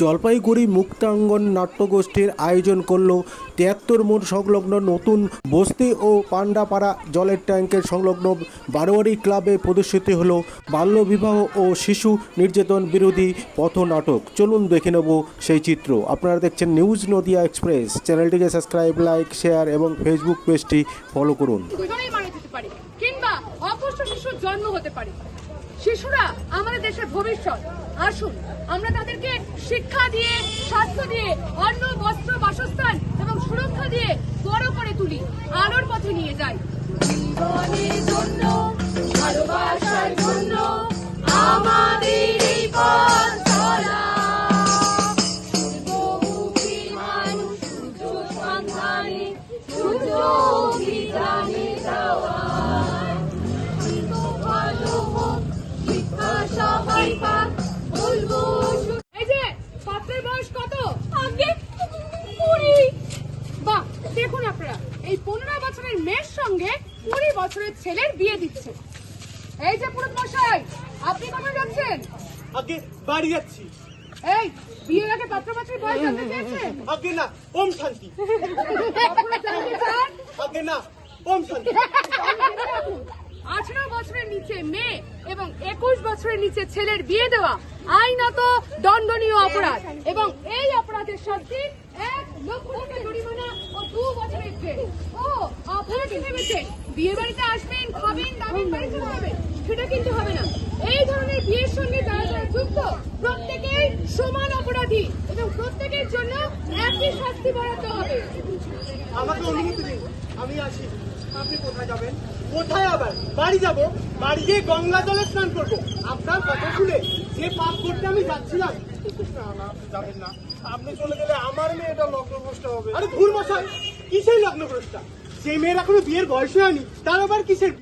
জলপাইগুড়ি মুক্তাঙ্গন নাট্যগোষ্ঠীর আয়োজন করল তিয়াত্তর মোড় সংলগ্ন নতুন বস্তি ও পান্ডাপাড়া জলের ট্যাঙ্কের সংলগ্ন বারোয়ারি ক্লাবে প্রদর্শিত হল বাল্যবিবাহ ও শিশু নির্যাতন বিরোধী পথনাটক। চলুন দেখে নেব সেই চিত্র। আপনারা দেখছেন নিউজ নদিয়া এক্সপ্রেস। চ্যানেলটিকে সাবস্ক্রাইব, লাইক, শেয়ার এবং ফেসবুক পেজটি ফলো করুন। শিশুরা আমাদের দেশের ভবিষ্যৎ। আসুন, আমরা তাদেরকে শিক্ষা দিয়ে, স্বাস্থ্য দিয়ে, অন্ন, বস্ত্র, বাসস্থান এবং সুরক্ষা দিয়ে বড় করে তুলি। আলোর পথে নিয়ে যাই। বছরের ছেলের বিয়ে দিচ্ছে। এই যে পুরুষ মশাই আপনি কোথায় যাচ্ছেন? আগে বাড়ি যাচ্ছি। এই বিয়ের আগে পাত্র পাত্রের বয়স জানতে চেয়েছেন? আগে না ওম শান্তি। আগে না ওম শান্তি। আঠারো বছরের নিচে মেয়ে এবং একুশ বছরের নিচে ছেলের বিয়ে দেওয়া আইনত দণ্ডনীয় অপরাধ। এবং এই অপরাধের শাস্তি এক লক্ষ টাকা জরিমানা ও দু বছরের জেল। ও আপনারা কি ভেবেছেন? বিয়ে বাড়িতে আসবেন খাবেন দাবেন বাড়ি চলে যাবেন। সেটা কিন্তু হবে না। এই ধরনের বিয়ের সঙ্গে যারা যারা যুক্ত প্রত্যেকেই সমান অপরাধী এবং প্রত্যেকের জন্য একই শাস্তি বরাদ্দ হবে। আমাকে অনুমতি দিন। আমি আসি। আপনি কোথায় যাবেন? কোথায় আবার? বাড়ি যাব। বাড়ি গিয়ে গঙ্গা জলে স্নান করব। আপনার কথা শুনে যে পাপ করতে আমি যাচ্ছিলাম না না আপনি যাবেন না। আপনি চলে গেলে আমার মেয়েটা লগ্নভ্রষ্ট হবে। আরে ভুল মশাই কিসের লগ্নভ্রষ্টা? যে মেয়ের এখনও বিয়ের বয়স হয়নি তার আবার কিসের